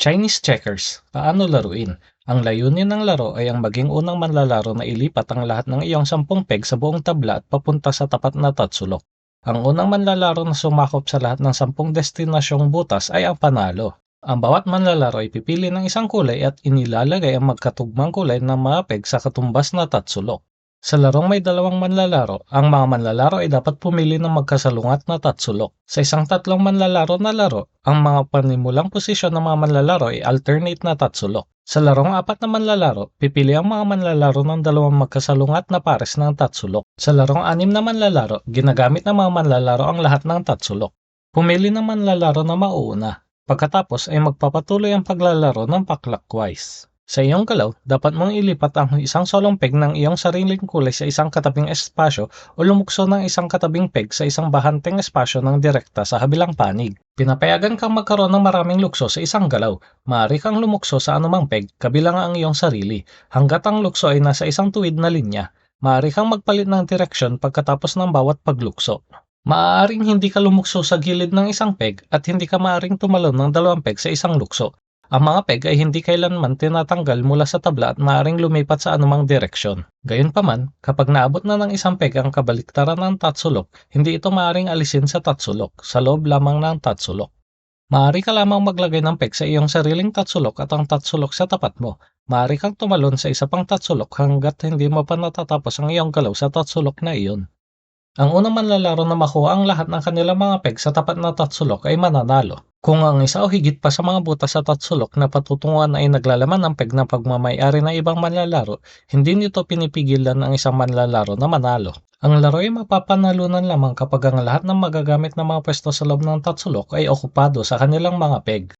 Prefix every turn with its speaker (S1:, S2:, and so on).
S1: Chinese checkers, paano laruin? Ang layunin ng laro ay ang maging unang manlalaro na ilipat ang lahat ng iyong sampung peg sa buong tabla at papunta sa tapat na tatsulok. Ang unang manlalaro na sumakop sa lahat ng sampung destinasyong butas ay ang panalo. Ang bawat manlalaro ay pipili ng isang kulay at inilalagay ang magkatugmang kulay ng mga peg sa katumbas na tatsulok. Sa larong may dalawang manlalaro, ang mga manlalaro ay dapat pumili ng magkasalungat na tatsulok. Sa isang tatlong manlalaro na laro, ang mga panimulang posisyon ng mga manlalaro ay alternate na tatsulok. Sa larong apat na manlalaro, pipili ang mga manlalaro ng dalawang magkasalungat na pares ng tatsulok. Sa larong anim na manlalaro, ginagamit ng mga manlalaro ang lahat ng tatsulok. Pumili ng manlalaro na mauuna. Pagkatapos ay magpapatuloy ang paglalaro ng pa-clockwise. Sa iyong galaw, dapat mong ilipat ang isang solong peg ng iyong sariling kulay sa isang katabing espasyo o lumukso ng isang katabing peg sa isang bahanteng espasyo ng direkta sa habilang panig. Pinapayagan kang magkaroon ng maraming lukso sa isang galaw. Maaari kang lumukso sa anumang peg, kabilang ang iyong sarili, hanggat ang lukso ay nasa isang tuwid na linya. Maaari kang magpalit ng direksyon pagkatapos ng bawat paglukso. Maaaring hindi ka lumukso sa gilid ng isang peg at hindi ka maaaring tumalon ng dalawang peg sa isang lukso. Ang mga peg ay hindi kailanman tinatanggal mula sa tabla at maaaring lumipat sa anumang direksyon. Gayunpaman, kapag naabot na ng isang peg ang kabaliktaran ng tatsulok, hindi ito maaaring alisin sa tatsulok, sa loob lamang ng tatsulok. Maaari ka lamang maglagay ng peg sa iyong sariling tatsulok at ang tatsulok sa tapat mo. Maaari kang tumalon sa isa pang tatsulok hanggat hindi mo pa natatapos ang iyong galaw sa tatsulok na iyon. Ang unang manlalaro na makuha ang lahat ng kanilang mga peg sa tapat na tatsulok ay mananalo. Kung ang isa o higit pa sa mga butas sa tatsulok na patutunguhan ay naglalaman ng peg na pagmamayari ng ibang manlalaro, hindi nito pinipigilan ang isang manlalaro na manalo. Ang laro ay mapapanalunan lamang kapag ang lahat ng magagamit na mga pwesto sa loob ng tatsulok ay okupado sa kanilang mga peg.